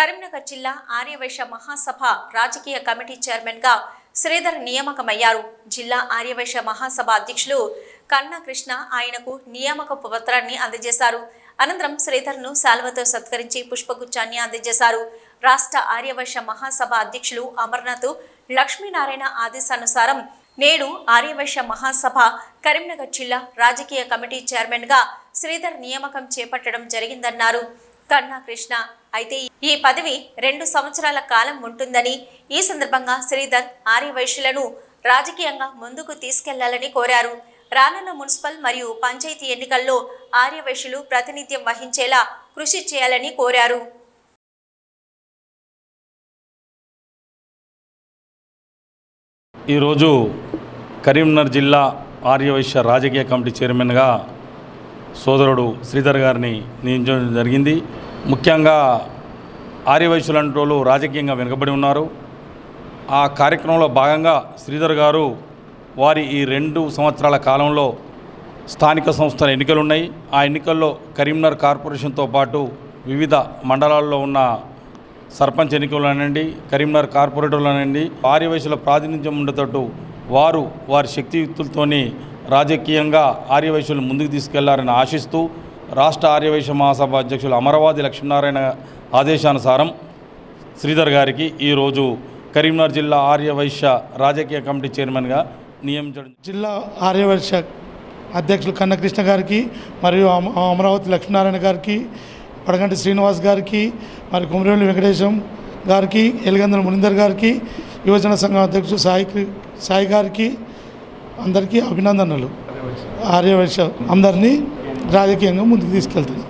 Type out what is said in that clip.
కరీంనగర్ జిల్లా ఆర్యవైశ్య మహాసభ రాజకీయ కమిటీ చైర్మన్గా శ్రీధర్ నియామకమయ్యారు. జిల్లా ఆర్యవైశ్య మహాసభ అధ్యక్షులు కన్నా కృష్ణ ఆయనకు నియామక పత్రాన్ని అందజేశారు. అనంతరం శ్రీధర్ను శాల్వతో సత్కరించి పుష్పగుచ్చాన్ని అందజేశారు. రాష్ట్ర ఆర్యవైశ్య మహాసభ అధ్యక్షులు అమర్నాథ్ లక్ష్మీనారాయణ ఆదేశానుసారం నేడు ఆర్యవైశ్య మహాసభ కరీంనగర్ జిల్లా రాజకీయ కమిటీ చైర్మన్గా శ్రీధర్ నియామకం చేపట్టడం జరిగిందన్నారు. కన్నా కృష్ణ. అయితే ఈ పదవి రెండు సంవత్సరాల కాలం ఉంటుందని ఈ సందర్భంగా శ్రీధర్ ఆర్యవైశ్యులను రాజకీయంగా ముందుకు తీసుకెళ్ళాలని కోరారు. రానున్న మున్సిపల్ మరియు పంచాయతీ ఎన్నికల్లో ఆర్యవైశ్యులు ప్రాతినిధ్యం వహించేలా కృషి చేయాలని కోరారు. ఈరోజు కరీంనగర్ జిల్లా ఆర్యవైశ్య రాజకీయ కమిటీ చైర్మన్గా సోదరుడు శ్రీధర్ గారిని నియమించడం జరిగింది. ముఖ్యంగా ఆర్యవైశ్యులంటోళ్ళు రాజకీయంగా వెనుకబడి ఉన్నారు. ఆ కార్యక్రమంలో భాగంగా శ్రీధర్ గారు వారి ఈ రెండు సంవత్సరాల కాలంలో స్థానిక సంస్థల ఎన్నికలు ఉన్నాయి ఆ ఎన్నికల్లో కరీంనగర్ కార్పొరేషన్తో పాటు వివిధ మండలాల్లో ఉన్న సర్పంచ్ ఎన్నికలనండి కరీంనగర్ కార్పొరేటర్లనండి ఆర్యవైశ్యుల ప్రాతినిధ్యం ఉండేటట్టు వారు వారి శక్తియుక్తులతోని రాజకీయంగా ఆర్యవైశ్యులు ముందుకు తీసుకెళ్ళారని ఆశిస్తూ రాష్ట్ర ఆర్యవైశ్య మహాసభ అధ్యక్షులు అమరవాది లక్ష్మీనారాయణ ఆదేశానుసారం శ్రీధర్ గారికి ఈరోజు కరీంనగర్ జిల్లా ఆర్యవైశ్య రాజకీయ కమిటీ చైర్మన్గా నియమించడం జిల్లా ఆర్యవైశ్య అధ్యక్షులు కన్నకృష్ణ గారికి మరియు అమ- అమరావతి లక్ష్మీనారాయణ గారికి పడగంటి శ్రీనివాస్ గారికి మరి కుమరేళ్ళు వెంకటేశం గారికి ఎలిగందల మునిందర్ గారికి యువజన సంఘం అధ్యక్షుడు సాయి సాయి గారికి అందరికీ అభినందనలు. ఆర్యవర్ష అందరినీ రాజకీయంగా ముందుకు తీసుకెళ్తుంది